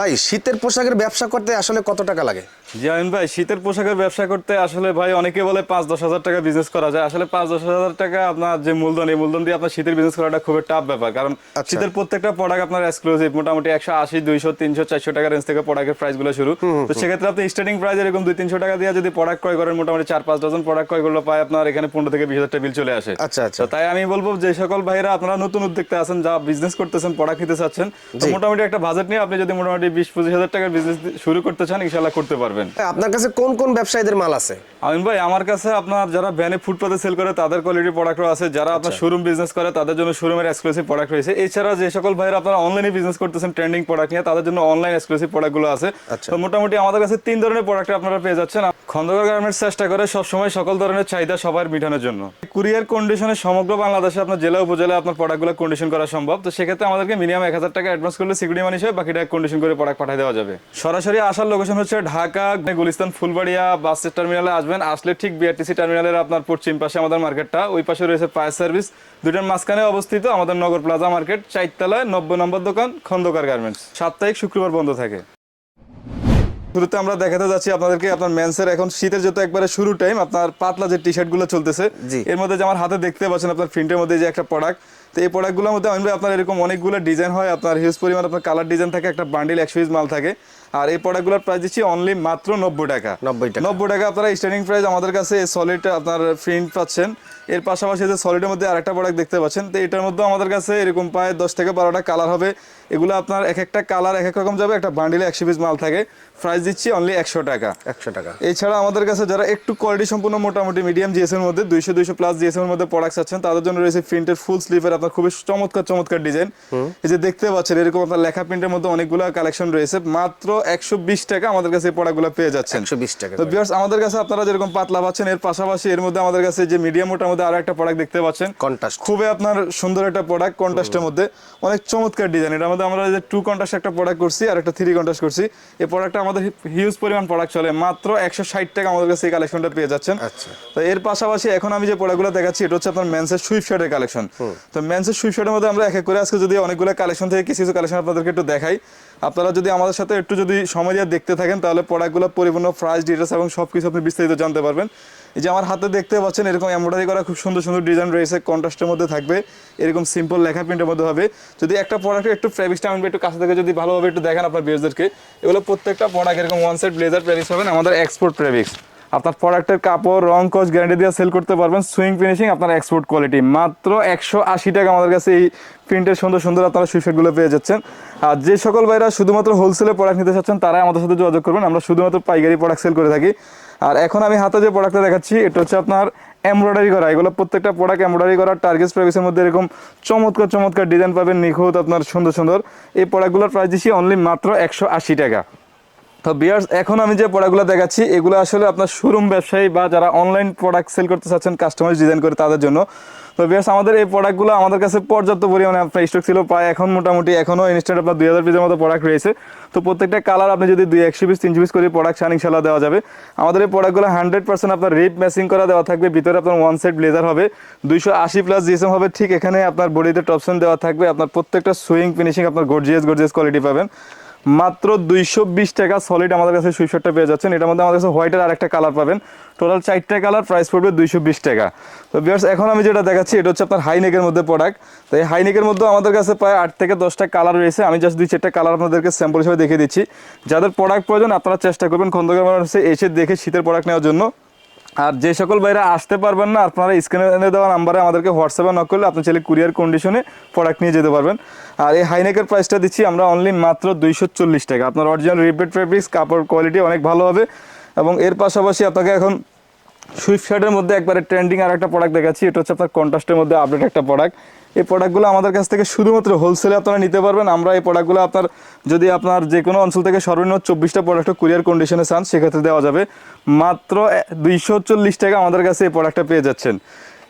ভাই শীতের পোশাকের ব্যবসা করতে আসলে কত টাকা লাগে? জি আমিন ভাই শীতের পোশাকের ব্যবসা করতে আসলে ভাই অনেকে বলে পাঁচ দশ হাজার টাকা বিজনেস করা যায়। আসলে পাঁচ দশ হাজার টাকা আপনার যে মূলধন এই মূলধন দিয়ে আপনার শীতের বিজনেস করাটা খুবই টাফ ব্যাপার। কারণ আচ্ছা। শীতের প্রত্যেকটা প্রোডাক্ট আপনার এক্সক্লুসিভ মোটামুটি একশো আশি দুইশো তিনশো চারশো টাকা রেঞ্জ থেকে প্রোডাক্টের প্রাইসগুলো শুরু। তো সেক্ষেত্রে আপনি স্টার্টিং প্রাইস এরকম দুই তিনশো টাকা দিয়ে যদি প্রোডাক্ট ক্রয় করেন মোটামুটি চার পাঁচ ডজন প্রোডাক্ট ক্রয় করলে পায় আপনার এখানে পনেরো থেকে বিশ হাজার টাকা বিল চলে আসে। আচ্ছা আচ্ছা। তাই আমি বলব যে সকল ভাইরা আপনারা নতুন উদ্যোক্তা আছেন যা বিজনেস করতেছেন প্রোডাক্ট নিতে চাচ্ছেন তো মোটামুটি একটা বাজেট নিয়ে আপনি যদি মোটামুটি বিশ পঁচিশ হাজার টাকার বিজনেস শুরু করতে চান ইনশাল্লাহ করতে পারবেন। আপনার কাছে কোন কোন ব্যবসায়ীদের মাল আছে? আমিন ভাই আমার কাছে আপনার যারা ভ্যানে ফুটপাতে সেল করে তাদের কোয়ালিটির প্রোডাক্টও আছে। যারা আপনার শোরুম বিজনেস করে তাদের জন্য শোরুমের এক্সক্লুসিভ প্রোডাক্ট রয়েছে। এছাড়া যে সকল ভাইরা আপনারা অনলাইনে বিজনেস করতেছেন ট্রেন্ডিং প্রোডাক্ট নিয়ে তাদের জন্য অনলাইন এক্সক্লুসিভ প্রোডাক্টগুলো আছে। আচ্ছা। তো মোটামুটি আমাদের কাছে তিন ধরনের প্রোডাক্ট আপনারা পেয়ে যাচ্ছেন। খন্দকার গার্মেন্টস চেষ্টা করে সবসময় সকল ধরনের চাহিদা সবার মেটানোর জন্য। কুরিয়ার কন্ডিশনে সমগ্র বাংলাদেশে আপনার জেলা উপজেলায় আপনার প্রোডাক্টগুলো কন্ডিশন করা সম্ভব। তো সেক্ষেত্রে আমাদেরকে মিনিমাম এক হাজার টাকা অ্যাডভান্স করলে সিকিউরিটি মানি হিসেবে বাকিটা কন্ডিশন করে প্রোডাক্ট পাঠিয়ে দেওয়া যাবে। সরাসরি আসার লোকেশন হচ্ছে ঢাকা গুলিস্তান ফুলবাড়িয়া বাস টার্মিনালে আসবেন। আসলে ঠিক বিআরটিসি টার্মিনালের আপনার পশ্চিম পাশে আমাদের মার্কেটটা। ওই পাশে রয়েছে ফায়ার সার্ভিস। দুটার মাঝখানে অবস্থিত আমাদের নগর প্লাজা মার্কেট চারতলায় নব্বই নম্বর দোকান খন্দকার গার্মেন্টস। সাপ্তাহিক শুক্রবার বন্ধ থাকে। শুরুতে আমরা দেখাতে যাচ্ছি আপনাদেরকে আপনার মেন্সের এখন শীতের যত একবারে শুরু টাইম আপনার পাতলা যে টি শার্টগুলো চলতেছে। এর মধ্যে যে আমার হাতে দেখতে পাচ্ছেন আপনার প্রিন্টের মধ্যে যে একটা প্রোডাক্ট তো এই প্রোডাক্টগুলোর মধ্যে আমি আপনার এরকম অনেকগুলো ডিজাইন হয় আপনার হিউজ পরিমাণ আপনার কালার ডিজাইন থাকে একটা বান্ডিল একশো পিস মাল থাকে। আর এই প্রোডাক্টগুলোর প্রাইস দিচ্ছি অনলি মাত্র নব্বই টাকা। 90 টাকা। নব্বই টাকা আপনারা স্টার্টিং প্রাইস আমাদের কাছে সলিড আপনার প্রিন্ট পাচ্ছেন। এর পাশাপাশি যে সলিডের মধ্যে আরেকটা প্রোডাক্ট দেখতে পাচ্ছেন তো এটার মধ্যে আমাদের কাছে এরকম প্রায় দশ থেকে বারোটা কালার হবে। এগুলো আপনার এক একটা কালার এক এক রকম যাবে একটা বান্ডিলে একশো পিস মাল থাকে। প্রাইস দিচ্ছি অনলি একশো টাকা। একশো টাকা। এছাড়া আমাদের কাছে যারা একটু কোয়ালিটি সম্পূর্ণ মোটামুটি মিডিয়াম জিএস এর মধ্যে দুইশো দুইশো প্লাস জিএস এর মধ্যে প্রোডাক্টস আছেন তাদের জন্য রয়েছে প্রিন্টের ফুল স্লিভের আপনার খুবই চমৎকার চমৎকার ডিজাইন এই যে দেখতে পাচ্ছেন এরকম আপনার লেখা প্রিন্টের মধ্যে অনেকগুলো কালেকশন রয়েছে। মাত্র একশো বিশ টাকা আমাদের কাছে এই প্রোডাক্টগুলো পেয়ে যাচ্ছেন। একশো বিশ টাকা তো ভিউয়ার্স আমাদের কাছে আপনারা যেরকম পাতলা পাচ্ছেন এর পাশাপাশি এর মধ্যে আমাদের কাছে যে মিডিয়াম মোটার মধ্যে আরও একটা প্রোডাক্ট দেখতে পাচ্ছেন। কন্ট্রাস্ট খুবই আপনার সুন্দর একটা প্রোডাক্ট কন্ট্রাস্টের মধ্যে। অনেক চমৎকার ডিজাইন এটার মধ্যে আমরা যে টু কন্ট্রাস্ট একটা প্রোডাক্ট করছি আর একটা থ্রি কন্ট্রাস্ট করছি। এই প্রোডাক্টটা আমাদের হিউজ পরিমাণ প্রোডাক্ট চলে। মাত্র একশো ষাট টাকা আমাদের কাছে এই কালেকশনটা পেয়ে যাচ্ছেন। আচ্ছা। তো এর পাশাপাশি এখন আমি যে প্রোডাক্টগুলো দেখাচ্ছি এটা হচ্ছে আপনার মেন্সের সুইফট শার্টের কালেকশন তো মেন্সের সুইফট শার্টের মধ্যে আমরা এক এক করে আজকে যদি অনেকগুলো কালেকশন থেকে কিছু কিছু কালেকশন আপনাদেরকে একটু দেখাই। আপনারা যদি আমাদের সাথে একটু যদি সময় দিয়ে দেখতে থাকেন, তাহলে প্রোডাক্টগুলো পরিপূর্ণ প্রাইস ডিটেলস এবং সব কিছু আপনি বিস্তারিত জানতে পারবেন। এই যে আমার হাতে দেখতে পাচ্ছেন, এরকম এমব্রয়ডারি করা খুব সুন্দর সুন্দর ডিজাইন রয়েছে কন্ট্রাস্টের মধ্যে থাকবে, এরকম সিম্পল লেখা প্রিন্টের মধ্যে হবে। যদি একটা প্রোডাক্টের একটু ফেব্রিক্সটা আমি একটু কাছে থেকে যদি ভালোভাবে একটু দেখেন আপনার বিয়ার্সদেরকে এগুলো প্রত্যেকটা প্রোডাক্ট এরকম ওয়ান সেট ব্লেজার প্রেভিক্স হবেন আমাদের এক্সপোর্ট প্রেভিক্স আপনার প্রোডাক্টের কাপড়, রং কস গ্যারান্টি দিয়ে সেল করতে পারবেন। সুইং ফিনিশিং আপনার এক্সপোর্ট কোয়ালিটি মাত্র একশো আশি টাকা আমাদের কাছে এই প্রিন্টের সুন্দর সুন্দর আপনারা সুইফেটগুলো পেয়ে যাচ্ছেন। আর যে সকল ভাইরা শুধুমাত্র হোলসেলে প্রোডাক্ট নিতে চাচ্ছেন, তারাই আমাদের সাথে যোগাযোগ করবেন। আমরা শুধুমাত্র পাইকারি প্রোডাক্ট সেল করে থাকি। আর এখন আমি হাতে যে প্রোডাক্টটা দেখাচ্ছি, এটা হচ্ছে আপনার এমব্রয়ডারি করা। এগুলো প্রত্যেকটা প্রোডাক্ট এমব্রয়ডারি করা টার্গেট প্রাইসের মধ্যে এরকম চমৎকার চমৎকার ডিজাইন পাবেন নিখুঁত আপনার সুন্দর সুন্দর। এই প্রোডাক্টগুলোর প্রাইস দিচ্ছি অনলি মাত্র একশো আশি টাকা। তো বিয়ার্স, এখন আমি যে প্রোডাক্টগুলো দেখাচ্ছি, এগুলো আসলে আপনার শোরুম ব্যবসায়ী বা যারা অনলাইন প্রোডাক্ট সেল করতে চাচ্ছেন কাস্টমাইজ ডিজাইন করে তাদের জন্য। তো বিয়ার্স, আমাদের এই প্রোডাক্টগুলো আমাদের কাছে পর্যাপ্ত পরিমাণে আপনার স্টক ছিল, প্রায় এখন মোটামুটি এখনও ইনস্ট্যান্ট আপনার দুই হাজার পিসের মতো প্রোডাক্ট রয়েছে। তো প্রত্যেকটা কালার আপনি যদি দুই একশো পিস তিনশো পিস করে প্রোডাক্ট শান ইনশাল্লাহ দেওয়া যাবে। আমাদের এই প্রোডাক্টগুলো হান্ড্রেড পার্সেন্ট আপনার রিপ ম্যাচিং করা দেওয়া থাকবে, ভিতরে আপনার ওয়ান সেট ব্লেজার হবে, দুইশো আশি প্লাস জিএসএম হবে, ঠিক এখানে আপনার বডিতে টপশন দেওয়া থাকবে, আপনার প্রত্যেকটা সুইং ফিনিশিং আপনার গর্জিয়াস গর্জিয়াস কোয়ালিটি পাবেন। মাত্র দুইশো বিশ টাকা সলিড আমাদের কাছে সুইশারটা পেয়ে যাচ্ছেন। এটার মধ্যে আমাদের কাছে হোয়াইটের আরেকটা কালার পাবেন। টোটাল চারটে কালার প্রাইস পড়বে দুইশো বিশ টাকা। তো বিয়ার্স এখন আমি যেটা দেখাচ্ছি, এটা হচ্ছে আপনার হাইনেকের মধ্যে প্রোডাক্ট তো এই হাইনেকের মধ্যে আমাদের কাছে প্রায় আট থেকে দশটা কালার রয়েছে। আমি জাস্ট দুই চারটা কালার আপনাদেরকে স্যাম্পল হিসেবে দেখিয়ে দিচ্ছি। যাদের প্রোডাক্ট প্রয়োজন আপনারা চেষ্টা করবেন খন্দকার মানুষে এসে দেখে শীতের প্রোডাক্ট নেওয়ার জন্য। আর যে সকল ভাইরা আসতে পারবেন না, আপনারা স্ক্রিনে দেওয়া নাম্বারে আমাদেরকে হোয়াটসঅ্যাপে নক করলে আপনি চাইলে কুরিয়ার কন্ডিশনে প্রোডাক্ট নিয়ে যেতে পারবেন। আর এই হাইনেকের প্রাইসটা দিচ্ছি আমরা অনলি মাত্র দুইশো চল্লিশ টাকা। আপনার অরিজিনাল রিপেড ফেব্রিক্স কাপড় কোয়ালিটি অনেক ভালো হবে। এবং এর পাশাপাশি আপনাকে এখন সুইফট মধ্যে একবারে ট্রেন্ডিং আর একটা প্রোডাক্ট দেখাচ্ছি। এটা হচ্ছে আপনার কন্ট্রাস্টের মধ্যে আপডেট একটা প্রোডাক্ট এই প্রোডাক্টগুলো আমাদের কাছ থেকে শুধুমাত্র হোলসেলে আপনারা নিতে পারবেন। আমরা এই প্রোডাক্টগুলো আপনার, যদি আপনার যে কোনো অঞ্চল থেকে সর্বনিম্ন চব্বিশটা প্রোডাক্ট কুরিয়ার কন্ডিশনে চান, সেক্ষেত্রে দেওয়া যাবে। মাত্র দুইশো চল্লিশ টাকা আমাদের কাছে এই প্রোডাক্টটা পেয়ে যাচ্ছেন।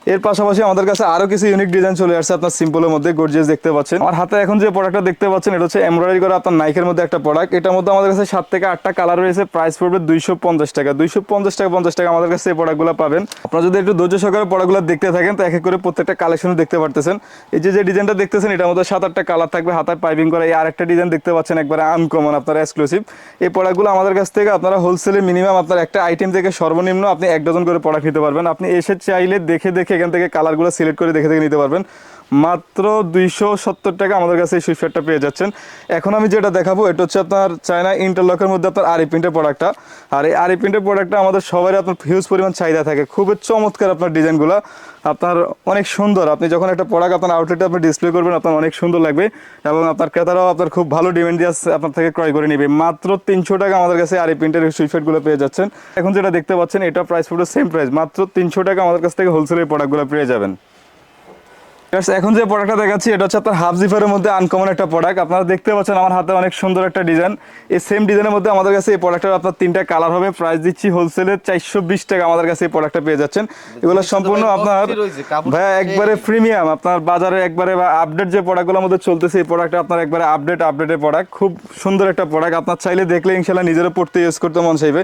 এর পাশাপাশি আমাদের কাছে আরও কিছু ইউনিক ডিজাইন চলে আসছে আপনার সিম্পলের মধ্যে গর্জিয়াস দেখতে পাচ্ছেন। আমার হাতে এখন যে প্রোডাক্টটা দেখতে পাচ্ছেন, এটা হচ্ছে এমব্রয়ডারি করা আপনার নাইকের মধ্যে একটা প্রোডাক্ট এটার মধ্যে আমাদের কাছে সাত থেকে আটটা কালার রয়েছে প্রাইস পড়বে দুইশো পঞ্চাশ টাকা। দুইশো পঞ্চাশ টাকা পঞ্চাশ টাকা আমাদের কাছে এই প্রোডাক্টগুলো পাবেন। আপনারা যদি একটু ধৈর্য সহকারে প্রোডাক্টগুলো দেখতে থাকেন, তো এক এক করে প্রত্যেকটা কালেকশন দেখতে পারতেছেন। এই যে যে ডিজাইনটা দেখতেছেন, এটার মধ্যে সাত আটটা কালার থাকবে, হাতায় পাইপিং করা। এই আরেকটা ডিজাইন দেখতে পাচ্ছেন, একবারে আনকমন আপনারা এক্সক্লুসিভ এই প্রোডাক্টগুলো আমাদের কাছ থেকে আপনারা হোলসেলে মিনিমাম আপনার একটা আইটেম থেকে সর্বনিম্ন আপনি এক ডজন করে প্রোডাক্ট নিতে পারবেন। আপনি এসে চাইলে দেখে দেখে এখান থেকে কালারগুলো সিলেক্ট করে দেখে দেখে নিতে পারবেন। মাত্র দুইশো সত্তর টাকা আমাদের কাছে এই সুইফারটা পেয়ে যাচ্ছেন। এখন আমি যেটা দেখাবো, এটা হচ্ছে আপনার চায়না ইন্টারলকের মধ্যে আপনার আরি প্রিন্টের প্রোডাক্টটা আর এই আরি প্রিন্টের প্রোডাক্টটা আমাদের সবারই আপনার হিউজ পরিমাণ চাহিদা থাকে। খুবই চমৎকার আপনার ডিজাইনগুলো আপনার অনেক সুন্দর। আপনি যখন একটা প্রোডাক্ট আপনার আউটলেটে আপনি ডিসপ্লে করবেন, আপনার অনেক সুন্দর লাগবে এবং আপনার ক্রেতারাও আপনার খুব ভালো ডিমান্ড দিয়ে আপনার থেকে ক্রয় করে নেবে। মাত্র তিনশো টাকা আমাদের কাছে আর এই প্রিন্টের সুইফেটগুলো পেয়ে যাচ্ছেন। এখন যেটা দেখতে পাচ্ছেন, এটা প্রাইস পুরো সেম প্রাইস মাত্র তিনশো টাকা আমাদের কাছ থেকে হোলসেলের প্রোডাক্টগুলো পেয়ে যাবেন। এখন যে প্রোডাক্টটা দেখাচ্ছি এটা হচ্ছে আপনার হাফ জিফারের মধ্যে আনকমন একটা প্রোডাক্ট আপনারা দেখতে পাচ্ছেন আমার হাতে অনেক সুন্দর একটা ডিজাইন এই সেম ডিজাইনের মধ্যে আমাদের কাছে এই প্রোডাক্টের আপনার তিনটা কালার হবে। প্রাইস দিচ্ছি হোলসেলে চারশো বিশ টাকা আমাদের কাছে এই প্রোডাক্টটা পেয়ে যাচ্ছেন। এগুলো সম্পূর্ণ আপনার ভাইয়া একবারে প্রিমিয়াম আপনার বাজারে একবারে বা আপডেট যে প্রোডাক্টগুলোর মধ্যে চলতেছে এই প্রোডাক্টটা আপনার একবারে আপডেট আপডেটের প্রোডাক্ট খুব সুন্দর একটা প্রোডাক্ট আপনার চাইলে দেখলে ইনশাল্লাহ নিজেরও পড়তে ইউজ করতে মন চাইবে।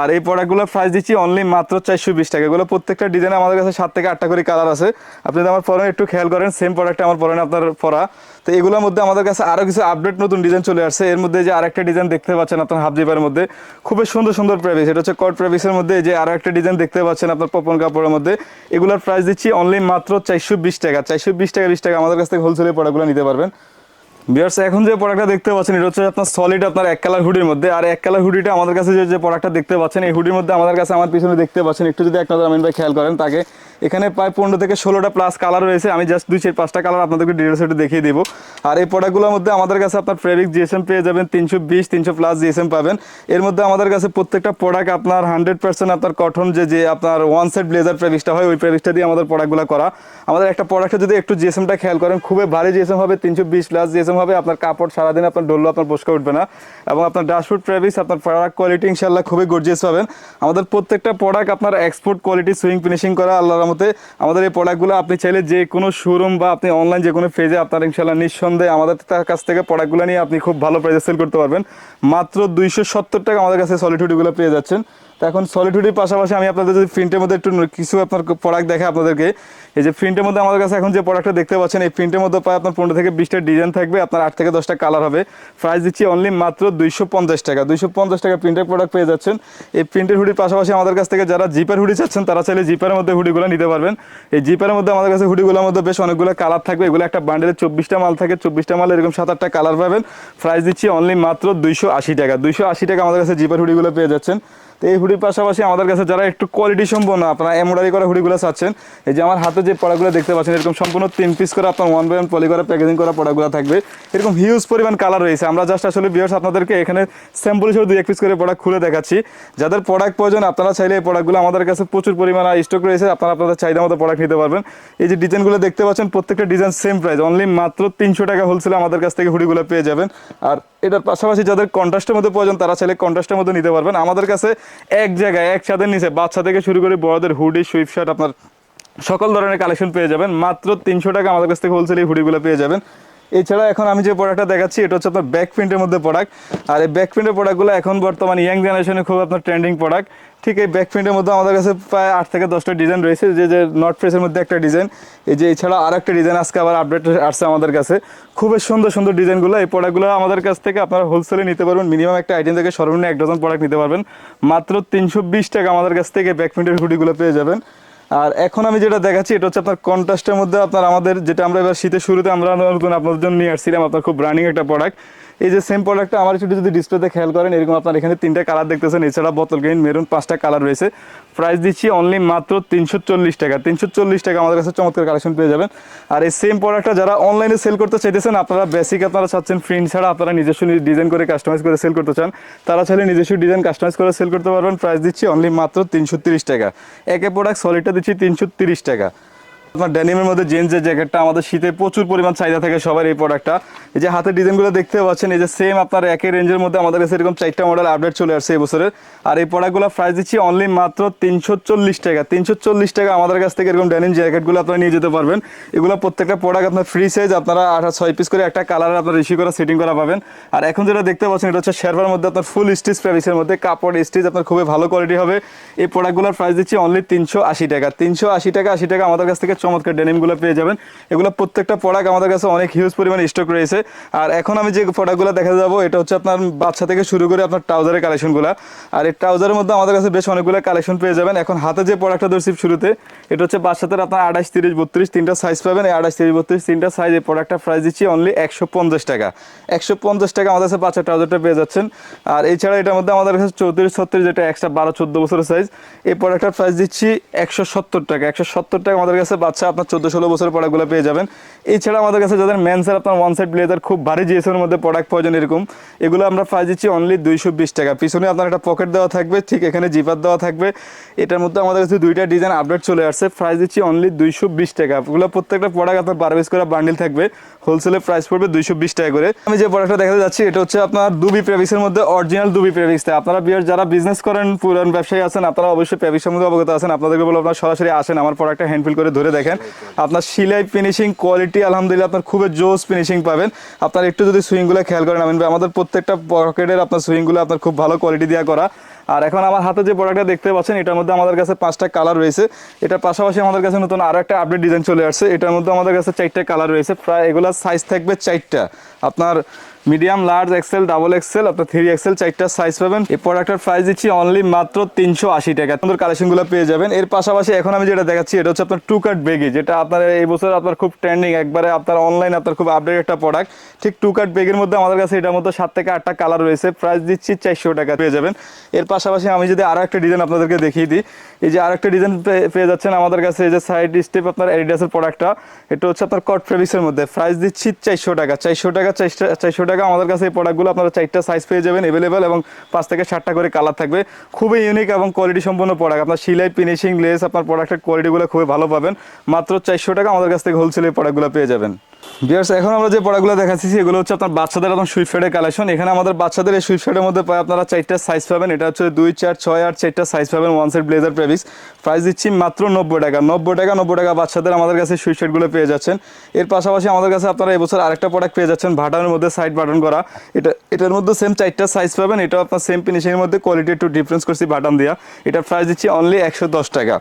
আর এই প্রোডাক্টগুলোর প্রাইস দিচ্ছি অনলি মাত্র চারশো বিশ টাকা। এগুলো প্রত্যেকটা ডিজাইন আমাদের কাছে সাত থেকে আটটা করে কালার আছে। আপনি যদি আমার পরনে একটু খেয়াল করেন সেম প্রোডাক্ট আমার পরনে আপনার পরা। তো এগুলোর মধ্যে আমাদের কাছে আরও কিছু আপডেট নতুন ডিজাইন চলে আসছে। এর মধ্যে যে আরেকটা ডিজাইন দেখতে পাচ্ছেন আপনার হাফ জিপার মধ্যে, খুবই সুন্দর সুন্দর প্রেভিস এটা হচ্ছে কট প্রেভিসের মধ্যে যে আরও একটা ডিজাইন দেখতে পাচ্ছেন আপনার পপন কাপড়ের মধ্যে। এগুলোর প্রাইস দিচ্ছি অনলি মাত্র চারশো বিশ টাকা। চারশো বিশ টাকা বিশ টাকা আমাদের কাছ থেকে হোলসেলের প্রোডাক্টগুলো নিতে পারবেন। বিয়ার্স এখন যে প্রোডাক্টটা দেখতে পাচ্ছেন, এটা হচ্ছে আপনার সলিড আপনার এক কালার হুডির মধ্যে। আর এক কালার হুডিটা আমাদের কাছে যে যে প্রোডাক্টটা দেখতে পাচ্ছেন, এই হুডির মধ্যে আমাদের কাছে আমার পিছনে দেখতে পাচ্ছেন। একটু যদি এক নজর আমিন ভাই খেয়াল করেন, তাকে এখানে প্রায় পনেরো থেকে ষোলোটা প্লাস কালার রয়েছে। আমি জাস্ট দুই চার, পাঁচটা কালার আপনাদেরকে ডিটেলস একটু দেখিয়ে দেবো। আর এই প্রোডাক্টগুলোর মধ্যে আমাদের কাছে আপনার ফেব্রিক জিএসএম পেয়ে যাবেন, তিনশো বিশ, তিনশো প্লাস জিএসএম পাবেন। এর মধ্যে আমাদের কাছে প্রত্যেকটা প্রোডাক্ট আপনার হান্ড্রেড পার্সেন্ট আপনার কটন যে যে আপনার ওয়ান সেট ব্লেজার প্রেভিক্সটা হয়, ওই প্রেভিক্সটা দিয়ে আমাদের প্রোডাক্টগুলো করা। আমাদের একটা প্রোডাক্টে যদি একটু জিএসএমটা খেয়াল করেন, খুবই ভারী জিএসএম হবে, তিনশো বিশ প্লাস জিএসএম হবে। আপনার কাপড় সারাদিন আপনার ডললো আপনার বসকা উঠবে না। এবং আপনার ডাশফুড প্রেভিক্স আপনার প্রোডাক্ট কোয়ালিটি ইনশাল্লাহ খুবই গর্জিয়াস পাবেন। আমাদের প্রত্যেকটা প্রোডাক্ট আপনার এক্সপোর্ট কোয়ালিটি সুইং ফিনিশিং করা, আল্লাহর মতে আমাদের এই প্রোডাক্টগুলো আপনি চাইলে যে কোনো শোরুম বা আপনি অনলাইন যে কোনো পেজে আপনার ইনশাল্লাহ নিঃসন্দেহে আমাদের কাছ থেকে প্রোডাক্টগুলো নিয়ে আপনি খুব ভালো প্রাইসে সেল করতে পারবেন। মাত্র দুইশো সত্তর টাকা আমাদের কাছে সলিটিউডগুলো পেয়ে যাচ্ছেন। তো এখন সলিটুডির পাশাপাশি আমি আপনাদের যদি প্রিন্টের মধ্যে একটু কিছু আপনার প্রোডাক্ট দেখে আপনাদেরকে, এই যে প্রিন্টের মধ্যে আমাদের কাছে এখন যে প্রোডাক্টটা দেখতে পাচ্ছেন, এই প্রিন্টের মধ্যে প্রায় আপনার পনেরো থেকে বিশটা ডিজাইন থাকবে, আপনার আট থেকে দশটা কালার হবে। প্রাইস দিচ্ছি অনলি মাত্র দুইশো পঞ্চাশ টাকা। দুইশো পঞ্চাশ টাকা প্রিন্টের প্রোডাক্ট পেয়ে যাচ্ছেন। এই প্রিন্টের হুডির পাশাপাশি আমাদের কাছ থেকে যারা জিপার হুডি চাচ্ছেন, তারা চাইলে জিপারের মধ্যে হুডিগুলো নিতে পারবেন। এই জিপারের মধ্যে আমাদের কাছে হুডিগুলোর মধ্যে বেশ অনেকগুলো কালার থাকবে। এগুলো একটা বান্ডেলে চব্বিশটা মাল থাকে। চব্বিশটা মাল এরকম সাত আটটা কালার পাবেন। প্রাইস দিচ্ছি অনলি মাত্র দুইশো আশি টাকা। দুইশো আশি টাকা আমাদের কাছে জিপার হুডিগুলো পেয়ে যাচ্ছেন। তো এই হুডির পাশাপাশি আমাদের কাছে যারা একটু কোয়ালিটি সম্পন্ন, আপনারা এমব্রয়ডারি করা হুডিগুলো চাচ্ছেন এই যে আমার হাতে যে পড়াগুলো দেখতে পাচ্ছেন, এরকম সম্পূর্ণ তিন পিস করে আপনার ওয়ান বাই ওয়ান পলি করে প্যাকেজিং করা পড়াগুলো থাকবে। এরকম হিউজ পরিমাণ কালার রয়েছে। আমরা জাস্ট আসলে বিয়ার্স আপনাদেরকে এখানে স্যাম্পল হিসেবে দুই এক পিস করে প্রোডাক্ট খুলে দেখাচ্ছি। যাদের প্রোডাক্ট প্রয়োজন, আপনারা চাইলে এই প্রোডাক্টগুলো আমাদের কাছে প্রচুর পরিমাণ স্টক রয়েছে, আপনারা আপনাদের চাহিদা মতো প্রোডাক্ট নিতে পারবেন। এই যে ডিজাইনগুলো দেখতে পাচ্ছেন, প্রত্যেকটা ডিজাইন সেম প্রাইস অনলি মাত্র তিনশো টাকা হোলসেলে আমাদের কাছ থেকে হুডিগুলো পেয়ে যাবেন। আর এটার পাশাপাশি যাদের কন্ট্রাস্টের মধ্যে প্রয়োজন, তারা চাইলে কন্ট্রাস্টের মধ্যে নিতে পারবেন। আমাদের কাছে এক জায়গায় এক ছাদের নিচে, বাচ্চা থেকে শুরু করে বড়দের হুডি সুইপ শার্ট আপনার সকল ধরনের কালেকশন পেয়ে যাবেন। মাত্র তিনশো টাকা আমাদের কাছ থেকে হোলসেল এই হুডিগুলো পেয়ে যাবেন। এছাড়া এখন আমি যে প্রোডাক্টটা দেখাচ্ছি, এটা হচ্ছে আপনার ব্যাক প্রিন্টের মধ্যে প্রোডাক্ট আর এই ব্যাক প্রিন্টের প্রোডাক্টগুলো এখন বর্তমানে ইয়াং জেনারেশনে খুব আপনার ট্রেন্ডিং প্রোডাক্ট ঠিক এই ব্যাক প্রিন্টের মধ্যে আমাদের কাছে প্রায় আট থেকে দশটা ডিজাইন রয়েছে, যে যে নট ফ্রেসের মধ্যে একটা ডিজাইন এই যে এছাড়া আর একটা ডিজাইন আজকে আবার আপডেট আসছে আমাদের কাছে। খুবই সুন্দর সুন্দর ডিজাইনগুলো এই প্রোডাক্টগুলো আমাদের কাছ থেকে আপনারা হোলসেলে নিতে পারবেন। মিনিমাম একটা আইটেম থেকে সর্বনিম্ন এক ডজন প্রোডাক্ট নিতে পারবেন। মাত্র তিনশো বিশ টাকা আমাদের কাছ থেকে ব্যাক প্রিন্টের হুডিগুলো পেয়ে যাবেন। আর এখন আমি যেটা দেখাচ্ছি, এটা হচ্ছে আপনার কন্ট্রাস্টের মধ্যে আপনার আমাদের যেটা আমরা এবার শীতের শুরুতে আমরা নতুন আপনাদের জন্য নিয়ে আসছিলাম, আপনার খুব রানিং একটা প্রোডাক্ট এই যে সেম প্রোডাক্টটা আমার একটু যদি ডিসপ্লেতে খেয়াল করেন, এরকম আপনার এখানে তিনটা কালার দেখতেছেন। এছাড়া বোতল গ্রিন মেরুন পাঁচটা কালার রয়েছে। প্রাইস দিচ্ছি অনলি মাত্র তিনশো চল্লিশ টাকা। তিনশো চল্লিশ টাকা আমাদের কাছে চমৎকার কালেকশন পেয়ে যাবেন। আর এই সেম প্রোডাক্টটা যারা অনলাইনে সেল করতে চাইতেছেন, আপনারা বেসিক আপনারা চাচ্ছেন প্রিন্ট ছাড়া, আপনারা নিজস্ব ডিজাইন করে কাস্টমাইজ করে সেল করতে চান, তারা চাইলে নিজস্ব ডিজাইন কাস্টমাইজ করে সেল করতে পারবেন। প্রাইস দিচ্ছি অনলি মাত্র তিনশো টাকা। একে প্রোডাক্ট সলিডটা দিচ্ছি তিনশো টাকা। আপনার ডেনিমের মধ্যে জেন্স জ্যাকেটটা আমাদের শীতে প্রচুর পরিমাণ চাহিদা থাকে সবার এই প্রোডাক্টটা এই যে হাতের ডিজাইনগুলো দেখতে পাচ্ছেন, এই যে সেম আপনার একই রেঞ্জের মধ্যে আমাদের কাছে এরকম চারটা মডেল আপডেট চলে আসছে এই বছরের। আর এই প্রোডাক্টগুলো প্রাইস দিচ্ছি অনলি মাত্র তিনশো চল্লিশ টাকা। তিনশো চল্লিশ টাকা আমাদের কাছ থেকে এরকম ডেনিম জ্যাকেটগুলো আপনারা নিয়ে যেতে পারবেন। এগুলো প্রত্যেকটা প্রোডাক্ট আপনার ফ্রি সাইজ আপনারা আঠা ছয় পিস করে একটা কালার আপনার রিসি করা সেটিং করা পাবেন। আর এখন যেটা দেখতে পাচ্ছেন, এটা হচ্ছে শেরবার মধ্যে আপনার ফুল স্টিচ প্রাইসের মধ্যে কাপড় স্টিচ আপনার খুবই ভালো কোয়ালিটি হবে। এই প্রোডাক্টগুলোর প্রাইস দিচ্ছি অনলি তিনশো আশি টাকা। তিনশো আশি টাকা আশি টাকা আমাদের কাছ থেকে চমৎকার ডেনিমগুলো পেয়ে যাবেন। এগুলো প্রত্যেকটা প্রোডাক্ট আমাদের কাছে অনেক হিউজ পরিমাণে স্টক রয়েছে। আর এখন আমি যে প্রোডাক্টগুলো দেখা যাব, এটা হচ্ছে আপনার বাচ্চা থেকে শুরু করে আপনার ট্রাউজারের কালেকশনগুলো আর এই ট্রাউজারের মধ্যে আমাদের কাছে বেশ অনেকগুলো কালেকশন পেয়ে যাবেন। এখন হাতে যে প্রোডাক্টটা ধরছি শুরুতে, এটা হচ্ছে বাচ্চাদের আপনার আঠাশ, তিরিশ, বত্রিশ, তিনটা সাইজ পাবেন। এই আঠাশ, তিরিশ, বত্রিশ, তিনটা সাইজ এই প্রোডাক্টটা প্রাইস দিচ্ছি অনলি একশো পঞ্চাশ টাকা। একশো পঞ্চাশ টাকা আমাদের কাছে বাচ্চা ট্রাউজারটা পেয়ে যাচ্ছেন। আর এছাড়া এটার মধ্যে আমাদের কাছে চৌত্রিশ, ছত্রিশ, যেটা একশো বারো, চোদ্দ বছরের সাইজ এই প্রোডাক্টটার প্রাইস দিচ্ছি একশো সত্তর টাকা। একশো সত্তর টাকা আমাদের কাছে বাচ্চা আপনার চোদ্দ ষোলো বছর প্রোডাক্টগুলো পেয়ে যাবেন। এছাড়া আমাদের কাছে যাদের মেন্সের আপনার ওয়ান সাইড ব্লেজার খুব ভারী জিএসের মধ্যে প্রোডাক্ট প্রয়োজন এরকম, এগুলো আমরা প্রাইস দিচ্ছি অনলি দুইশো বিশ টাকা। পিছনে আপনার একটা পকেট দেওয়া থাকবে, ঠিক এখানে জিপার দেওয়া থাকবে। এটার মধ্যে আমাদের কাছে দুইটা ডিজাইন আপডেট চলে আসছে প্রাইস দিচ্ছি অনলি দুইশো বিশ টাকা। এগুলো প্রত্যেকটা প্রোডাক্ট আপনার বারো পিস করে বান্ডিল থাকবে হোলসেলের প্রাইস পড়বে দুইশো বিশ টাকা করে। আমি যে প্রোডাক্টটা দেখাতে যাচ্ছি, এটা হচ্ছে আপনার দুবি প্রেভিক্সের মধ্যে অরিজিনাল দুবি প্রেভিক্স আপনারা বিয়ার যারা বিজনেস করেন, পুরান ব্যবসায়ী আছেন, আপনারা অবশ্যই প্রেভিক্স মধ্যে অবগত আছেন। আপনাদেরকে বলব আপনারা সরাসরি আসেন, আমার প্রোডাক্টটা হ্যান্ডফিল করে ধরে দেখেন। আপনার সিলাই ফিনিশিং কোয়ালিটি আলহামদুলিল্লাহ আপনার খুবই জোস ফিনিশিং পাবেন। আপনার একটু যদি সুইংগুলো খেয়াল করেন আমি আমাদের প্রত্যেকটা পকেটের আপনার সুইংগুলো আপনার খুব ভালো কোয়ালিটি দেওয়া করা। আর এখন আমার হাতে যে প্রোডাক্টটা দেখতে পাচ্ছেন, এটার মধ্যে আমাদের কাছে পাঁচটা কালার রয়েছে। এটার পাশাপাশি আমাদের কাছে নতুন আরও একটা আপডেট ডিজাইন চলে আসছে। এটার মধ্যে আমাদের কাছে চারটা কালার রয়েছে। প্রায় এগুলার সাইজ থাকবে চারটা। আপনার medium large XL double XL আপনার থ্রি এক্সেল চারটা সাইজ পাবেন। এই প্রোডাক্টের প্রাইস দিচ্ছি অনলি মাত্র তিনশো আশি টাকা। সুন্দর কালেকশনগুলো পেয়ে যাবেন। এর পাশাপাশি এখন আমি যেটা দেখাচ্ছি, এটা হচ্ছে আপনার টু কাট বেগি যেটা আপনার এই বছর আপনার খুব ট্রেন্ডিং একবারে আপনার অনলাইন আপনার খুব আপডেট একটা প্রোডাক্ট ঠিক টু কাট বেগের মধ্যে আমাদের কাছে এটার মধ্যে সাত থেকে আটটা কালার রয়েছে। প্রাইস দিচ্ছি চারশো টাকা পেয়ে যাবেন। এর পাশাপাশি আমি যদি আরও একটা ডিজাইন আপনাদেরকে দেখিয়ে দিই, এই যে আরেকটা ডিজাইন পেয়ে যাচ্ছেন আমাদের কাছে, এই যে সাইড স্টেপ আপনার এডিডাসের প্রোডাক্টটা এটা হচ্ছে আপনার কট ফেব্রিক্সের মধ্যে। প্রাইস দিচ্ছি চারশো টাকা। চারশো টাকা চারশো টাকা আমাদের কাছে এই প্রোডাক্টগুলো আপনারা চারটা সাইজ পেয়ে যাবেন এভেলেবেল এবং পাঁচ থেকে সাতটা করে কালার থাকবে। খুবই ইউনিক এবং কোয়ালিটি সম্পন্ন প্রোডাক্ট আপনার সিলাই ফিনিশিং লেস আপনার প্রোডাক্টের কোয়ালিটিগুলো খুবই ভালো পাবেন। মাত্র চারশো টাকা আমাদের কাছ থেকে হোলসেলে প্রোডাক্টগুলো পেয়ে যাবেন। বিয়ার্স এখন আমরা যে প্রোডাক্টগুলো দেখাচ্ছি এগুলো হচ্ছে আপনার বাচ্চাদের এবং সুইফটের কালেকশন এখানে আমাদের বাচ্চাদের এই সুইফটের মধ্যে পায় আপনারা চারটা সাইজ পাবেন। এটা হচ্ছে দুই, চার, ছয়, আট চারটা সাইজ পাবেন। ওয়ান সেট ব্লেজার প্রেভিক্স প্রাইস দিচ্ছি মাত্র নব্বই টাকা। নব্বই টাকা নব্বই টাকা বাচ্চাদের আমাদের কাছে সুইফটেগুলো পেয়ে যাচ্ছেন। এর পাশাপাশি আমাদের কাছে আপনারা এবছর আরেকটা প্রোডাক্ট পেয়ে যাচ্ছেন। বাটনের মধ্যে সাইড বাটন করা। এটা, এটার মধ্যে সেম চারটা সাইজ পাবেন। এটা আপনার সেম ফিনিশিংয়ের মধ্যে কোয়ালিটি একটু ডিফারেন্স করছি বাটন দেওয়া এটার প্রাইস দিচ্ছি অনলি একশো দশ টাকা।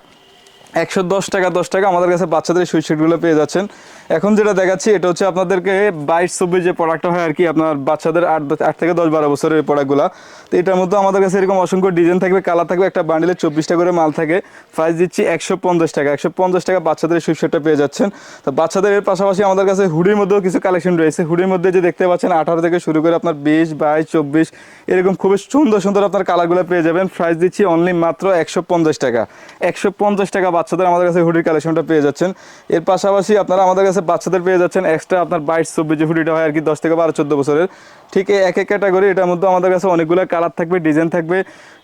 একশো দশ টাকা দশ টাকা আমাদের কাছে বাচ্চাদের সুইটশিটগুলো পেয়ে যাচ্ছেন। এখন যেটা দেখাচ্ছি, এটা হচ্ছে আপনাদেরকে বাইশ চব্বিশ যে প্রোডাক্টটা হয় আর কি, আপনার বাচ্চাদের আট আট থেকে দশ বারো বছরের প্রোডাক্টগুলো তো এটার মধ্যে আমাদের কাছে এরকম অসংখ্য ডিজাইন থাকবে কালার থাকবে, একটা বান্ডিলে চব্বিশটা করে মাল থাকে। প্রাইস দিচ্ছি একশো পঞ্চাশ টাকা। একশো পঞ্চাশ টাকা বাচ্চাদের সুইটশিটটা পেয়ে যাচ্ছেন। তো বাচ্চাদের এর পাশাপাশি আমাদের কাছে হুডির মধ্যেও কিছু কালেকশন রয়েছে। হুডির মধ্যে যে দেখতে পাচ্ছেন, আঠারো থেকে শুরু করে আপনার বিশ, বাইশ, চব্বিশ, এরকম খুবই সুন্দর সুন্দর আপনার কালারগুলো পেয়ে যাবেন। প্রাইস দিচ্ছি অনলি মাত্র একশো পঞ্চাশ টাকা। একশো পঞ্চাশ টাকা বাচ্চাদের আমাদের কাছে হুডির কালেকশনটা পেয়ে যাচ্ছেন। এর পাশাপাশি আপনারা আমাদের কাছে বাচ্চাদের পেয়ে যাচ্ছেন এক্সট্রা আপনার বাইশ, চব্বিশ যে হুডিটা হয় আর কি, দশ থেকে বারো, চোদ্দ বছরের। ঠিক এক এক ক্যাটাগরি এটার মধ্যে আমাদের কাছে অনেকগুলো কালার থাকবে ডিজাইন থাকবে।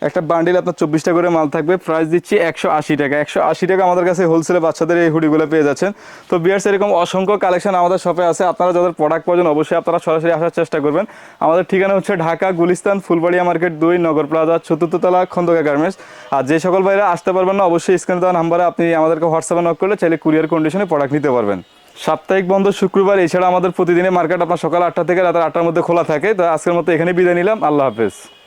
একটা বান্ডিল আপনার চব্বিশটা করে মাল থাকবে প্রাইস দিচ্ছি একশো আশি টাকা। একশো আশি টাকা আমাদের কাছে হোলসেলে বাচ্চাদের এই হুডিগুলো পেয়ে যাচ্ছেন। তো বিয়ার্স এরকম অসংখ্য কালেকশন আমাদের শপে আছে। আপনারা যাদের প্রোডাক্ট প্রয়োজন, অবশ্যই আপনারা সরাসরি আসার চেষ্টা করবেন। আমাদের ঠিকানা হচ্ছে ঢাকা, গুলিস্তান, ফুলবাড়িয়া মার্কেট দুই, নগর প্লাজা, চতুর্থ তলা খন্দকা গার্মেন্টস আর যে সকল বাইরে আসতে পারবেন না, অবশ্যই স্ক্রিনে দেওয়া নাম্বারে আপনি আমাদেরকে হোয়াটসঅ্যাপে নক করলে চাইলে কুরিয়ার কন্ডিশনে প্রোডাক্ট নিতে পারবেন। সাপ্তাহিক বন্ধ শুক্রবার, এছাড়া আমাদের প্রতিদিনের মার্কেট আপনার সকাল আটটা থেকে রাত আটটার মধ্যে খোলা থাকে। তো আজকের মতো এখানে বিদায় নিলাম। আল্লাহ হাফেজ।